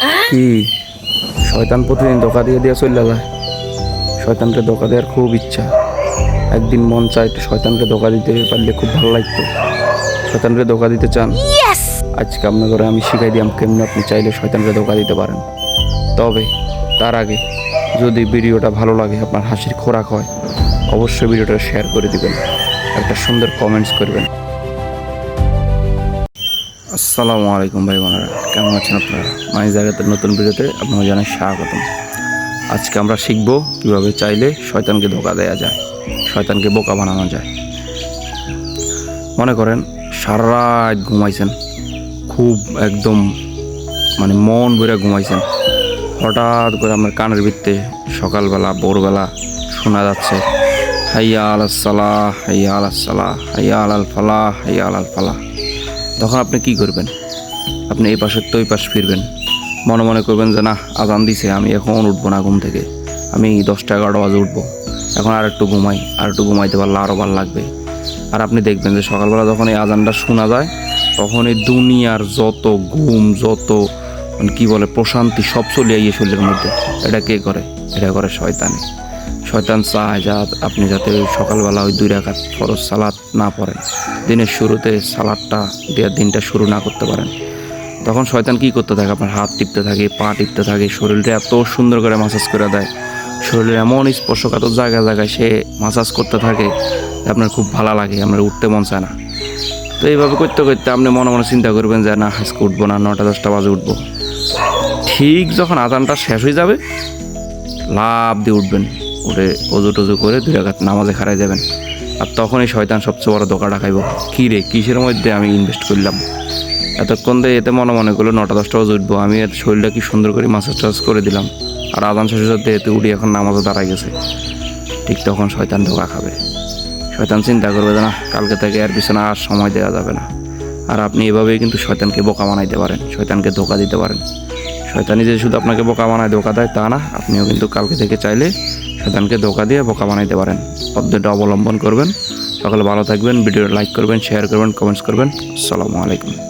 কি? শয়তান প্রতিদিন ধোকা দিয়ে দিয়ে চলে যায়। শয়তানকে ধোকা দেওয়ার খুব ইচ্ছা। একদিন মন চায় একটু শয়তানকে ধোকা দিতে পারলে খুব ভালো লাগতো। শয়তানকে ধোকা দিতে চান? আজকে আপনার ঘরে আমি শিখাই দিলাম কেমনি আপনি চাইলে শয়তানকে ধোকা দিতে পারেন। তবে তার আগে যদি ভিডিওটা ভালো লাগে আপনার হাসির খোরাক হয় অবশ্যই ভিডিওটা শেয়ার করে দিবেন। একটা সুন্দর কমেন্টস করবেন। আসসালামু আলাইকুম ভাই বোনেরা, কেমন আছেন আপনারা? মাই জায়গাতে নতুন ভিডিওতে আপনাকে জানাই স্বাগতম। আজকে আমরা শিখব কীভাবে চাইলে শয়তানকে ধোকা দেওয়া যায়, শয়তানকে বোকা বানানো যায়। মনে করেন, সারা রাত ঘুমাইছেন, খুব একদম মানে মন ভরে ঘুমাইছেন। হঠাৎ করে আপনার কানের ভিত্তে সকালবেলা, ভোরবেলা শোনা যাচ্ছে, হাইয়া আল সালাহ, হাইয়া আল সালাহ, হাইয়া আল ফালাহ, হাইয়া আল ফালাহ। তখন আপনি কি করবেন? আপনি এই পাশের তো ওই পাশ ফিরবেন। মনে মনে করবেন যে না আজান দিছে, আমি এখন উঠবো না ঘুম থেকে। আমি দশটা এগারোটা বাজে উঠবো। এখন আর একটু ঘুমাই, আর একটু ঘুমাইতে পারলে আরও ভালো লাগবে। আর আপনি দেখবেন যে, সকালবেলা যখন এই আজানটা শোনা যায়, তখন এই দুনিয়ার যত ঘুম, যত মানে কী বলে, প্রশান্তি সব চলে আইয়ে শরীরের মধ্যে। এটা কে করে? এটা করে শয়তানি। শয়তান চায় যা আপনি যাতে সকালবেলা ওই দুই রাখাত ফরজ সালাদ না পড়েন। দিনের শুরুতে সালাদটা দেওয়ার দিনটা শুরু না করতে পারেন। তখন শয়তান কি করতে থাকে? আপনার হাত টিপতে থাকে, পা টিপতে থাকে, শরীরটা এত সুন্দর করে মাসাজ করে দেয়। শরীরের এমন স্পর্শকাতর জায়গায় জায়গায় সে মাসাজ করতে থাকে আপনার খুব ভালো লাগে, আপনার উঠতে মন চায় না। তো এইভাবে করতে করতে আপনি মনে মনে চিন্তা করবেন যে, না, আজকে উঠবো না নটা দশটা বাজে উঠবো। ঠিক যখন আদানটা শেষ হয়ে যাবে লাভ দিয়ে উঠবেন। উঠে অজু টজু করে দুই রাখাত নামাজে খারাই যাবেন। আর তখনই শয়তান সবচেয়ে বড় দোকানটা খাইব কী রে, কিসের মধ্যে আমি ইনভেস্ট করলাম? এতক্ষণ দিয়ে এতে মনে মনে করল নটা দশটা বাজে উঠবো। আমি এর শরীরটা কি সুন্দর করে মাসাজ টাসাজ করে দিলাম। আর আদান শেষের সাথে এতে উঠি এখন নামাজে দাঁড়াই গেছে। ঠিক তখন শয়তান ধোকা খাবে। শয়তান চিন্তা করবে না, কালকে থেকে আর পিছনে আর সময় দেওয়া যাবে না। আর আপনি এভাবেই কিন্তু শয়তানকে বোকা বানাইতে পারেন, শয়তানকে ধোকা দিতে পারেন। শয়তানি যে শুধু আপনাকে বোকা বানায়, ধোকা দেয়, তা না। আপনিও কিন্তু কালকে থেকে চাইলে শয়তানকে ধোকা দিয়ে বোকা বানাইতে পারেন। পদ্ধতিটা অবলম্বন করবেন। সকালে ভালো থাকবেন ভিডিও লাইক করবেন শেয়ার করবেন কমেন্টস করবেন। আসসালামু আলাইকুম।